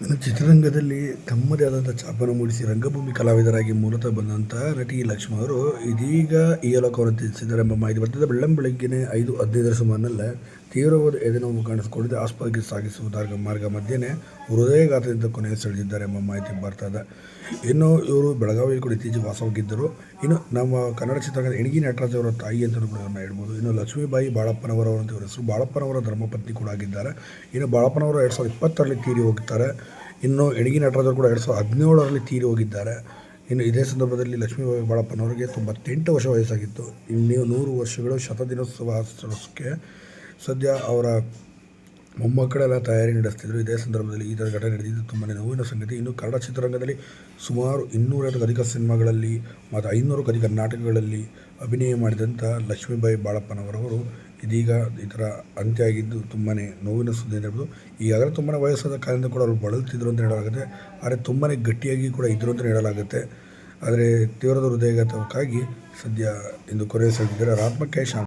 ಚಿತ್ರರಂಗದಲ್ಲಿ ತಮ್ಮದೇ ಆದಂಥ ಛಾಪನ್ನು ಮೂಡಿಸಿ ರಂಗಭೂಮಿ ಕಲಾವಿದರಾಗಿ ಮೂಲತಃ ಬಂದಂಥ ನಟಿ ಲಕ್ಷ್ಮಣ ಅವರು ಇದೀಗ ಈ ಲೋಕವನ್ನು ತಿಳಿಸಿದ್ದಾರೆ ಎಂಬ ಮಾಹಿತಿ ಬರ್ತದೆ. ಬೆಳ್ಳಂ ಐದು ಹದಿನೈದರ ಸುಮಾರಿನಲ್ಲೇ ತೀವ್ರವಾದ ಎದೆನೋವು ಕಾಣಿಸಿಕೊಂಡಿದ್ದು ಆಸ್ಪತ್ರೆಗೆ ಸಾಗಿಸುವುದಾಗ ಮಾರ್ಗ ಮಧ್ಯೆನೇ ಹೃದಯಘಾತದಿಂದ ಕೊನೆ ಸೆಳೆದಿದ್ದಾರೆ ಎಂಬ ಮಾಹಿತಿ ಬರ್ತದೆ ಇನ್ನು ಇವರು ಬೆಳಗಾವಿಯಲ್ಲಿ ಕೂಡ ಇತ್ತೀಚೆಗೆ ವಾಸವಾಗಿದ್ದರು. ಇನ್ನು ನಮ್ಮ ಕನ್ನಡ ಚಿತ್ರರಂಗದ ಇಣಗಿ ನಟರಾಜ್ ಅವರ ತಾಯಿ ಅಂತ ಕೂಡ ಅವ್ರನ್ನ ಹೇಳ್ಬೋದು. ಇನ್ನು ಲಕ್ಷ್ಮೀಬಾಯಿ ಬಾಳಪ್ಪನವರವರು ಅಂತ ಇವರ ಹೆಸರು. ಬಾಳಪ್ಪನವರ ಧರ್ಮಪತ್ನಿ ಕೂಡ ಆಗಿದ್ದಾರೆ. ಇನ್ನು ಬಾಳಪ್ಪನವರು ಎರಡು ಸಾವಿರದ ಇಪ್ಪತ್ತರಲ್ಲಿ ತೀರಿ ಹೋಗ್ತಾರೆ. ಇನ್ನು ಇಣಗಿ ನಟರಾಜ್ ಅವರು ಕೂಡ ಎರಡು ಸಾವಿರದ ಹದಿನೇಳರಲ್ಲಿ ತೀರಿ ಹೋಗಿದ್ದಾರೆ. ಇನ್ನು ಇದೇ ಸಂದರ್ಭದಲ್ಲಿ ಲಕ್ಷ್ಮೀಬಾಯಿ ಬಾಳಪ್ಪನವರಿಗೆ ತೊಂಬತ್ತೆಂಟು ವರ್ಷ ವಯಸ್ಸಾಗಿತ್ತು. ಇನ್ನು ನೂರು ವರ್ಷಗಳು ಶತದಿನೋತ್ಸವ ಸದ್ಯ ಅವರ ಮೊಮ್ಮಕ್ಕಳೆಲ್ಲ ತಯಾರಿ ನಡೆಸ್ತಿದ್ರು. ಇದೇ ಸಂದರ್ಭದಲ್ಲಿ ಈ ಥರ ಘಟನೆ ನಡೆದಿದ್ದು ತುಂಬಾ ನೋವಿನ ಸಂಗತಿ. ಇನ್ನು ಕನ್ನಡ ಚಿತ್ರರಂಗದಲ್ಲಿ ಸುಮಾರು ಇನ್ನೂರೈವತ್ತು ಅಧಿಕ ಸಿನಿಮಾಗಳಲ್ಲಿ, ಮತ್ತು ಐನೂರಕ್ಕೂ ಅಧಿಕ ನಾಟಕಗಳಲ್ಲಿ ಅಭಿನಯ ಮಾಡಿದಂಥ ಲಕ್ಷ್ಮೀಬಾಯಿ ಬಾಳಪ್ಪನವರವರು ಇದೀಗ ಈ ಥರ ಅಂತ್ಯ ಆಗಿದ್ದು ತುಂಬಾ ನೋವಿನ ಸುದ್ದಿ ಅಂತ ಹೇಳ್ಬೋದು. ಈಗಾಗಲೇ ತುಂಬಾ ವಯಸ್ಸಾದ ಕಾಲದಿಂದ ಕೂಡ ಅವರು ಬಳಲ್ತಿದ್ರು ಅಂತ ಹೇಳಲಾಗುತ್ತೆ. ಆದರೆ ತುಂಬಾ ಗಟ್ಟಿಯಾಗಿ ಕೂಡ ಇದ್ರು ಅಂತ ಹೇಳಲಾಗುತ್ತೆ. ಆದರೆ ತೀವ್ರದ ಹೃದಯಘಾತಕ್ಕಾಗಿ ಸದ್ಯ ಇಂದು ಕೊರೆಯ ಆತ್ಮಕ್ಕೆ ಶಾಂತಿ.